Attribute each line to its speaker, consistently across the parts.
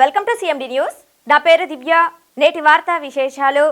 Speaker 1: welcome to CMD news నా పేరు దివ్య. నేటి వార్తా విశేషాలు.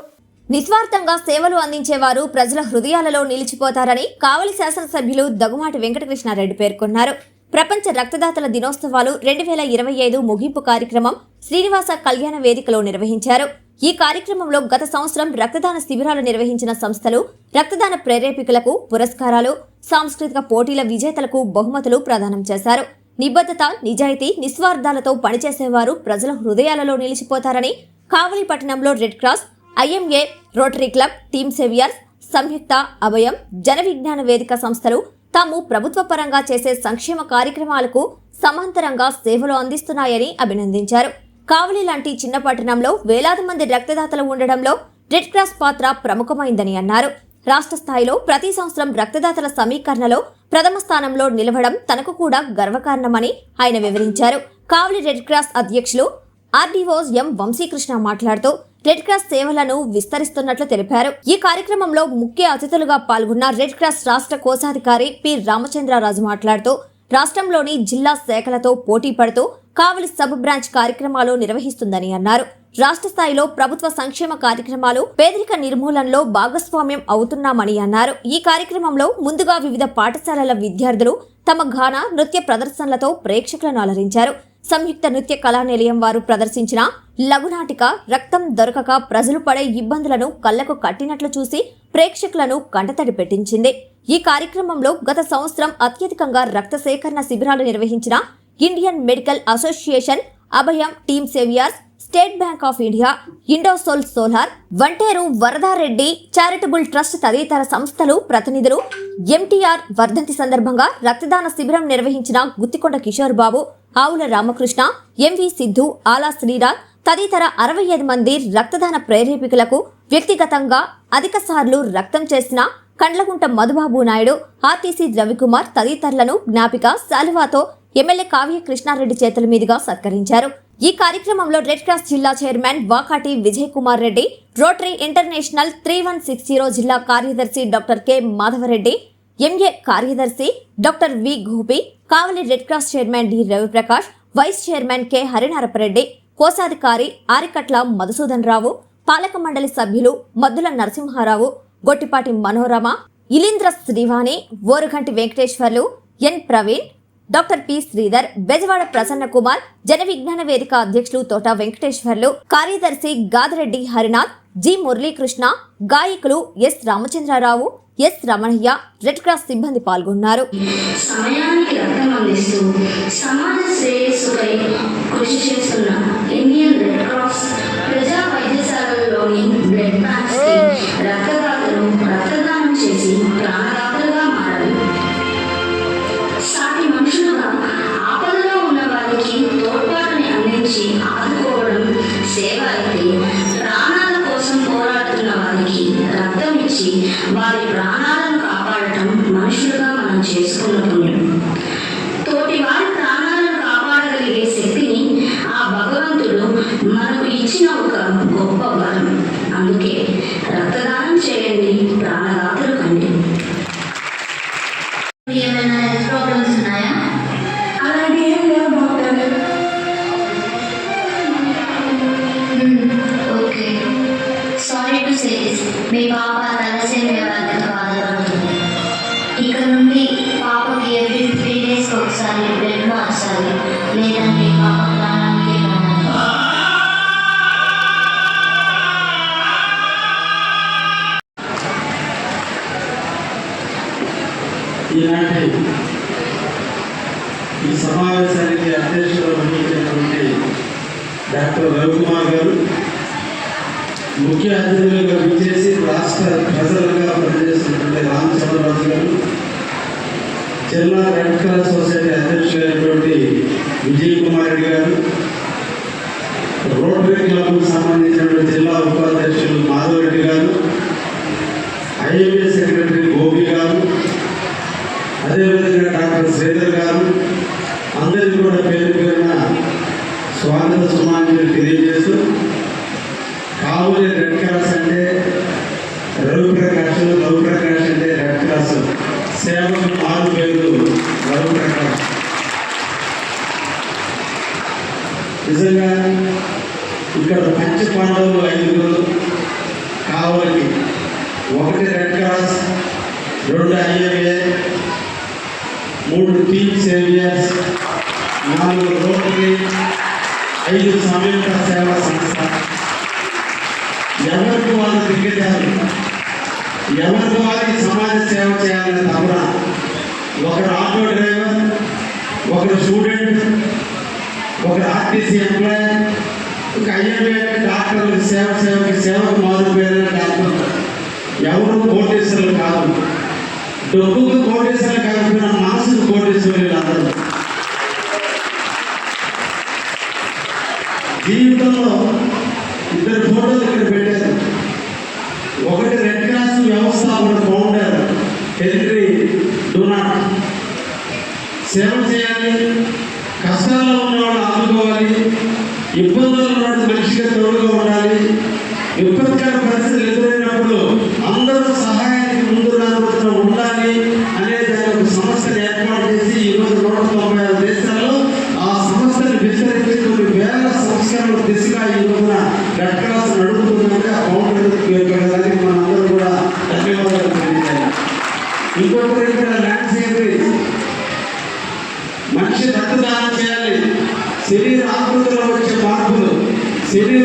Speaker 2: నిస్వార్థంగా సేవలు అందించేవారు ప్రజల హృదయాలలో నిలిచిపోతారని కావలి శాసనసభ్యులు దగుమాటి వెంకటకృష్ణారెడ్డి పేర్కొన్నారు. ప్రపంచ రక్తదాతల దినోత్సవాలు రెండు వేల ఇరవై ఐదు ముగింపు కార్యక్రమం శ్రీనివాస కళ్యాణ వేదికలో నిర్వహించారు. ఈ కార్యక్రమంలో గత సంవత్సరం రక్తదాన శిబిరాలు నిర్వహించిన సంస్థలు రక్తదాన ప్రేరేపికులకు పురస్కారాలు సాంస్కృతిక పోటీల విజేతలకు బహుమతులు ప్రదానం చేశారు. నిబద్ధత నిజాయితీ నిస్వార్థాలతో పనిచేసేవారు ప్రజల హృదయాలలో నిలిచిపోతారని కావలి పట్టణంలో red cross IMA rotary club team saviours సంయుక్త అభయం జన విజ్ఞాన వేదిక సంస్థలు తాము ప్రభుత్వ పరంగా చేసే సంక్షేమ కార్యక్రమాలకు సమాంతరంగా సేవలు అందిస్తున్నాయని అభినందించారు. కావలి లాంటి చిన్న పట్టణంలో వేలాది మంది రక్తదాతలు ఉండడంలో రెడ్ క్రాస్ పాత్ర ప్రముఖమైందని అన్నారు. రాష్ట్ర స్థాయిలో ప్రతి సంవత్సరం రక్తదాతల సమీకరణలో ప్రథమ స్థానంలో నిలవడం తనకు కూడా గర్వకారణమని ఆయన వివరించారు. కావలి రెడ్ క్రాస్ అధ్యక్షులు ఆర్డీఓస్ ఎం వంశీకృష్ణ మాట్లాడుతూ రెడ్ క్రాస్ సేవలను విస్తరిస్తున్నట్లు తెలిపారు. ఈ కార్యక్రమంలో ముఖ్య అతిథులుగా పాల్గొన్న రెడ్ క్రాస్ రాష్ట్ర కోశాధికారి పి రామచంద్రరాజు మాట్లాడుతూ రాష్ట్రంలోని జిల్లా శాఖలతో పోటీ పడుతూ కావలి సబ్ బ్రాంచ్ కార్యక్రమాలు నిర్వహిస్తుందని అన్నారు. రాష్ట్ర స్థాయిలో ప్రభుత్వ సంక్షేమ కార్యక్రమాలు పేదరిక నిర్మూలనలో భాగస్వామ్యం అవుతున్నామని అన్నారు. ఈ కార్యక్రమంలో ముందుగా వివిధ పాఠశాలల విద్యార్థులు తమ గాన నృత్య ప్రదర్శనలతో ప్రేక్షకులను అలరించారు. సంయుక్త నృత్య కళా నిలయం వారు ప్రదర్శించిన లఘునాటిక రక్తం దొరకక ప్రజలు పడే ఇబ్బందులను కళ్ళకు కట్టినట్లు చూసి ప్రేక్షకులను కంటతడి పెట్టించింది. ఈ కార్యక్రమంలో గత సంవత్సరం అత్యధికంగా రక్త సేకరణ శిబిరాలు నిర్వహించిన Indian medical association Abhayam team saviours State Bank of India Indosol solar Vanteru Varadareddy charitable trust తదితర సంస్థలు ప్రతినిధులు ఎంటీఆర్ వర్ధంతి సందర్భంగా రక్తదాన శిబిరం నిర్వహించిన గుత్తికొండ కిషోర్ బాబు ఆవుల రామకృష్ణ ఎంవి సిద్ధు ఆలా శ్రీరాజ్ తదితర అరవై ఐదు మంది రక్తదాన ప్రేరేపికులకు వ్యక్తిగతంగా అధిక సార్లు రక్తం చేసిన కండ్లగుంట మధుబాబు నాయుడు ఆర్టీసీ రవికుమార్ తదితరులను జ్ఞాపిక శాలువాతో ఎమ్మెల్యే కావ్య కృష్ణారెడ్డి చేతుల మీదుగా సత్కరించారు. ఈ కార్యక్రమంలో రెడ్ క్రాస్ జిల్లా chairman Vakati Vijay Kumar Reddy rotary international three one six zero జిల్లా కార్యదర్శి డాక్టర్ కె మాధవరెడ్డి ఎంఏ కార్యదర్శి doctor V Gopi Kavali red cross chairman D Raviprakash vice chairman K Harinarapareddy కోశాధికారి ఆరికట్ల మధుసూదన్ రావు పాలక మండలి సభ్యులు Maddula Narasimharao Gottipati Manorama Ilindra Srivani Orugunti Venkateswarlu N Praveen doctor P Sridhar Bezawada Prasanna Kumar Jana Vignana Vedika అధ్యక్షులు తోట వెంకటేశ్వర్లు కార్యదర్శి Gadireddy Harinath G Muralikrishna గాయకులు S Ramachandrarao S Ramanaiah red cross సిబ్బంది పాల్గొన్నారు.
Speaker 3: సమయానికి రక్తం అందిస్తూ సమాజ శ్రేయస్సుకై కృషి చేస్తున్న ఇండియన్ రెడ్ క్రాస్ ప్రజా వైద్యశాలలోని బ్లడ్ బ్యాంక్స్ రక్తదానం రోజుల నుండి పాపకి ఎవ్రీ త్రీ డేస్కి ఒకసారి బ్లడ్ మార్చాలి లేదంటే పాప ప్రాణానికి ఈనాటి ఈ
Speaker 4: సమావేశానికి అధ్యక్షులు వహించినటువంటి డాక్టర్ రవికుమార్ గారు ముఖ్య అతిథులుగా విచ్చేసి రాష్ట్ర ప్రజలుగా పనిచేస్తున్నటువంటి రామచంద్రరాజు గారు జిల్లా రెడ్ క్రాస్ సొసైటీ అధ్యక్షులైనటువంటి విజయ్ కుమార్ రెడ్డి గారు రోటరీ క్లబ్కు సంబంధించినటువంటి జిల్లా ఉపాధ్యక్షులు మాధవ్ రెడ్డి గారు ఐఏబీ సెక్రటరీ గోపి గారు అదేవిధంగా డాక్టర్ శ్రీధర్ గారు అందరికీ కూడా పేరు పేరున స్వాగత సుమాంజలి తెలియజేస్తూ కావులి రెడ్ క్రాస్ అంటే రవి ప్రకాష్ రవి ప్రకాష్ అంటే రెడ్ క్రాస్ సేవకు ఆరు పేరు రవి ప్రకాష్ నిజంగా ఇక్కడ పంచ పాండవులు ఐదుగురు కావలికి ఒకటి రెడ్ క్రాస్ రెండు ఐఏఏ మూడు టీమ్ సేవియర్స్ నాలుగు రోటరీ ఐదు సంయుక్త సేవా సంస్థ ఎవరికి వాళ్ళు దిగ్గజారు ఎవరికి వారికి సమాజ సేవ చేయాలనే తపన ఒకరు ఆటో డ్రైవర్ ఒకరు స్టూడెంట్ ఒకరు ఆర్టీసీ ఎంప్లాయ్ ఒక ఐఎంఏ డాక్టర్లు సేవ సేవకి సేవకు మారు పేరు డాక్టర్ ఎవరు కోటేశ్వరులు కాదు. డబ్బుకు కోటేశ్వరులు కాకపోయినా మనసుకు కోటేశ్వరులు అందరూ జీవితంలో ఇద్దరు ఫోటోలు ఇక్కడ పెట్టారు. ఒకటి రెడ్ క్రాస్ వ్యవస్థాపకుడు ఫౌండర్ హెన్రీ డొనాట్. సేవ చేయాలి కష్టాల్లో ఉన్నవాళ్ళు ఆదుకోవాలి ఇబ్బందులు ఉన్నవాడు మనిషిగా తోడుగా ఉండాలి. విపత్కర పరిస్థితులు ఎదురైనప్పుడు అందరూ సహాయానికి ముందు రాబోతున్న ఉండాలి అనే దాని ఒక సంస్థను ఏర్పాటు చేసి ఈరోజు నూట తొంభై ఆరు దేశాల్లో ఆ సంస్థను విస్తరించి కొన్ని వేల సంస్కరణల దిశగా ఈ రోజున రెడ్ క్రాస్ నడుపుతుందంటే ఆ మనందరూ కూడా ధన్యవాదాలు తెలియజేయాలి. ఇక్కడ ల్యాండ్ మనిషి రక్తదానం చేయాలి. శరీర ఆకృతిలో వచ్చే మార్పులు శరీర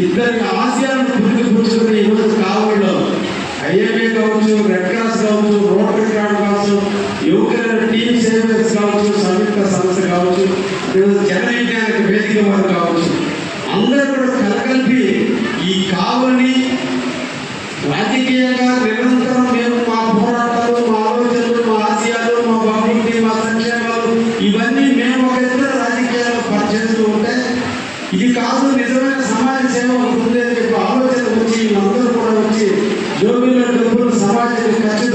Speaker 4: ఇద్దరి ఆశయాలను పుట్టుకుపుచ్చుకుని ఈరోజు కావుల్లో ఐఏబీ కావచ్చు రెడ్ క్రాస్ కావచ్చు రోటరీ క్రాడ్ కావచ్చు యువకుల టీమ్ సేవర్స్ కావచ్చు సంయుక్త సంస్థ కావచ్చు ఈరోజు జననీయానికి వేదిక వారు కావచ్చు. అందరూ కూడా కలగలిపి ఈ కావని రాజకీయంగా నిరంతరం మేము మా పోరాటాలు మా ఆలోచనలు మా ఆశయాలు మా అభివృద్ధి మా సంక్షేమాలు ఇవన్నీ మేము ఒక ఇద్దరు రాజకీయాల్లో పనిచేస్తూ ఉంటే ఇది కాదు నిజమైన సమాజ ఉంటుంది అని చెప్పి ఆలోచన వచ్చి అందరూ కూడా వచ్చి జోబీలో డబ్బులు సమాజానికి ఖర్చు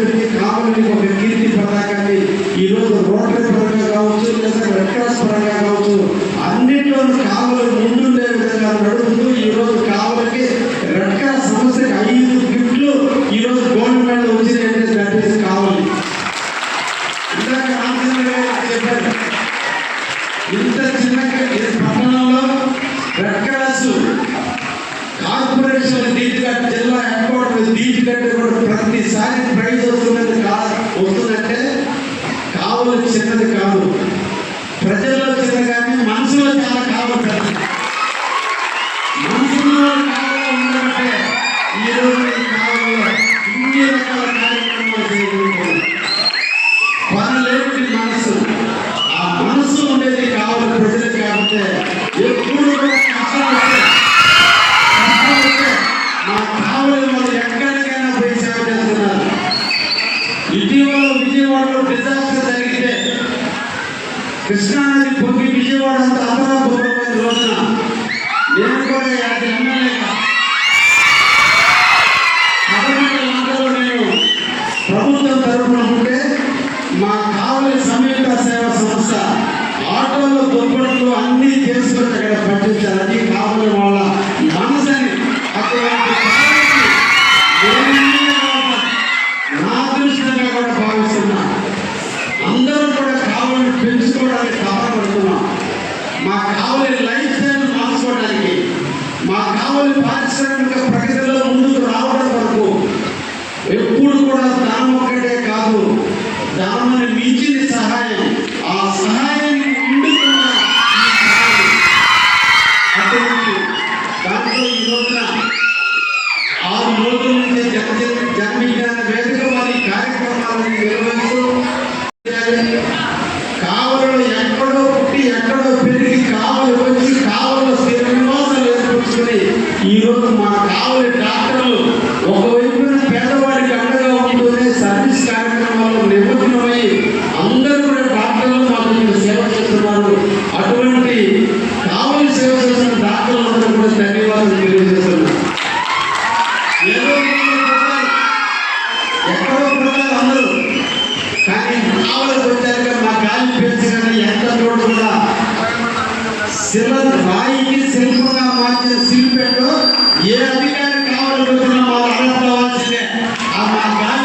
Speaker 4: ఇటీవల విజయవాడలో డిజాస్టర్ జరిగితే కృష్ణానది పొంగి విజయవాడ అంతా అమరాపురమైన రోజున నేను కూడా యాభై ఎమ్మెల్యేగా కర్ణాటకలో నేను ప్రభుత్వం తరఫున ఉంటే మా కావలి సమీప సేవా సంస్థ ఆటోలో దుప్పట్లు అన్ని చేసుకొని అక్కడ పట్టించాలని శిల రాయికి శిల్పంగా మార్చిన శిల్పెట్టు ఏ అధికారి కావాలనుకున్నా మా అడగవలసిందే ఆ మా గాలికి మా